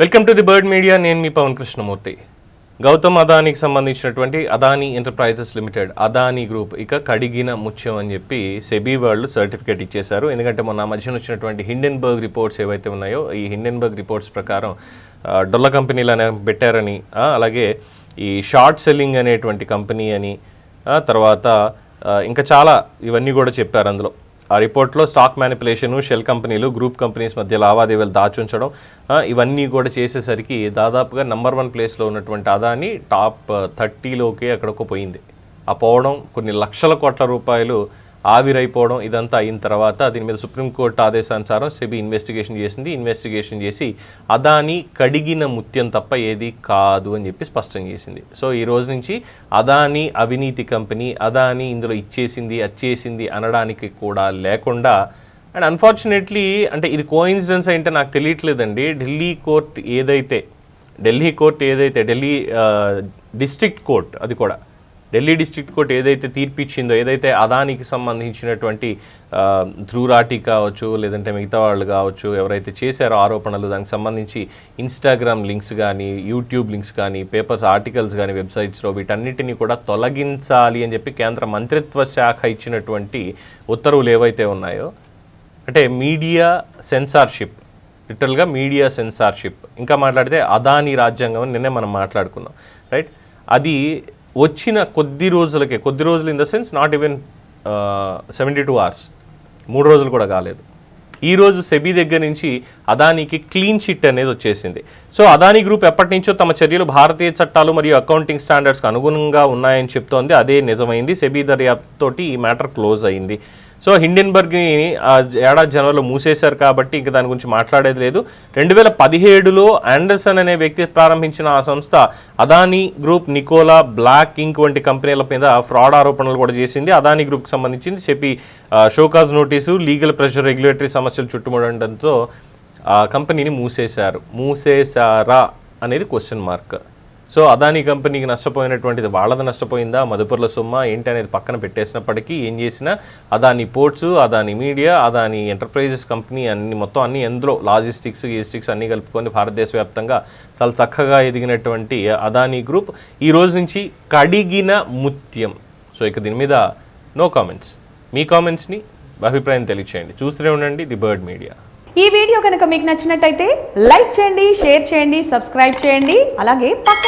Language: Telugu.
Welcome to the Bird Media నేను మీ పవన్ కృష్ణమూర్తి. గౌతమ్ అదానికి సంబంధించినటువంటి Adani enterprises limited Adani group. ఇక కడిగిన ముత్యం అని చెప్పి సెబీ వాళ్ళు సర్టిఫికేట్ ఇచ్చేశారు. ఎందుకంటే మొన్న మధ్యన వచ్చినటువంటి హిండెన్బర్గ్ రిపోర్ట్స్ ఏవైతే ఉన్నాయో ఈ హిండెన్బర్గ్ రిపోర్ట్స్ ప్రకారం డొల్ల కంపెనీలు అనే పెట్టారని అలాగే ఈ షార్ట్ సెల్లింగ్ అనేటువంటి కంపెనీ అని తర్వాత ఇంకా చాలా ఇవన్నీ కూడా చెప్పారు అందులో. ఆ రిపోర్ట్లో స్టాక్ మ్యానిపులేషను షెల్ కంపెనీలు గ్రూప్ కంపెనీస్ మధ్య లావాదేవీలు దాచుంచడం ఇవన్నీ కూడా చేసేసరికి దాదాపుగా నంబర్ వన్ ప్లేస్లో ఉన్నటువంటి అదాని టాప్ థర్టీలోకి అక్కడకు పోయింది. ఆ పోవడం కొన్ని లక్షల కోట్ల రూపాయలు ఆవిరైపోవడం ఇదంతా అయిన తర్వాత దీని మీద సుప్రీంకోర్టు ఆదేశానుసారం సెబీ ఇన్వెస్టిగేషన్ చేసింది. ఇన్వెస్టిగేషన్ చేసి అదాని కడిగిన ముత్యం తప్ప ఏది కాదు అని చెప్పి స్పష్టం చేసింది. సో ఈ రోజు నుంచి అదాని అవినీతి కంపెనీ అదాని ఇందులో ఇచ్చేసింది అచ్చేసింది అనడానికి కూడా లేకుండా అండ్ అన్ఫార్చునేట్లీ అంటే ఇది కోయిన్సిడెన్స్ ఏంటో నాకు తెలియట్లేదండి. ఢిల్లీ కోర్ట్ ఏదైతే ఢిల్లీ కోర్ట్ ఏదైతే ఢిల్లీ డిస్ట్రిక్ట్ కోర్ట్ అది కూడా ఢిల్లీ డిస్ట్రిక్ట్ కోర్ట్ ఏదైతే తీర్పు ఇచ్చిందో ఏదైతే అదానికి సంబంధించినటువంటి ధ్రురాటి కావచ్చు లేదంటే మిగతా వాళ్ళు కావచ్చు ఎవరైతే చేశారో ఆరోపణలు దానికి సంబంధించి ఇన్స్టాగ్రామ్ లింక్స్ కానీ యూట్యూబ్ లింక్స్ కానీ పేపర్స్ ఆర్టికల్స్ కానీ వెబ్సైట్స్లో వీటన్నిటిని కూడా తొలగించాలి అని చెప్పి కేంద్ర మంత్రిత్వ శాఖ ఇచ్చినటువంటి ఉత్తర్వులు ఏవైతే ఉన్నాయో అంటే మీడియా సెన్సార్షిప్ లిటరల్గా మీడియా సెన్సార్షిప్. ఇంకా మాట్లాడితే అదాని రాజ్యాంగం అని నిన్నే మనం మాట్లాడుకున్నాం రైట్? అది వచ్చిన కొద్ది రోజులకే కొద్ది రోజులు in the sense not even seventy two hours మూడు రోజులు కూడా కాలేదు. ఈ రోజు సెబీ దగ్గర నుంచి అదానికి క్లీన్ చిట్ అనేది వచ్చేసింది. సో అదానీ గ్రూప్ ఎప్పటి నుంచో తమ చర్యలు భారతీయ చట్టాలు మరియు అకౌంటింగ్ స్టాండర్డ్స్కి అనుగుణంగా ఉన్నాయని చెప్తోంది. అదే నిజమైంది. సెబీ దర్యాప్తు తోటి ఈ మ్యాటర్ క్లోజ్ అయింది. సో హిండెన్బర్గ్ని ఆ ఏడాది జనవరిలో మూసేశారు కాబట్టి ఇంకా దాని గురించి మాట్లాడేది లేదు. రెండు వేల పదిహేడులో ఆండర్సన్ అనే వ్యక్తి ప్రారంభించిన ఆ సంస్థ Adani group Nikola Block Inc వంటి కంపెనీల మీద ఫ్రాడ్ ఆరోపణలు కూడా చేసింది. అదానీ గ్రూప్కి సంబంధించింది చెప్పి show cause notice legal pressure regulatory సమస్యలు చుట్టుముడడంతో ఆ కంపెనీని మూసేశారు. మూసేశారా అనేది క్వశ్చన్ మార్క్. సో అదానీ కంపెనీకి నష్టపోయినటువంటిది వాళ్ళది నష్టపోయిందా? మదుపర్ల సొమ్మ ఏంటి అనేది పక్కన పెట్టేసినప్పటికీ ఏం చేసినా Adani ports Adani media Adani enterprises company అన్ని మొత్తం అన్ని ఎందులో లాజిస్టిక్స్ ఈస్టిక్స్ అన్ని కలుపుకొని భారతదేశ వ్యాప్తంగా చాలా చక్కగా ఎదిగినటువంటి అదానీ గ్రూప్. ఈ రోజు నుంచి కడిగిన ముత్యం. సో ఇక దీని మీద నో కామెంట్స్. మీ కామెంట్స్ని అభిప్రాయం తెలియచేయండి. చూస్తూనే ఉండండి ది బర్డ్ మీడియా. ఈ వీడియో కనుక మీకు నచ్చినట్టయితే లైక్ చేయండి షేర్ చేయండి సబ్స్క్రైబ్ చేయండి. అలాగే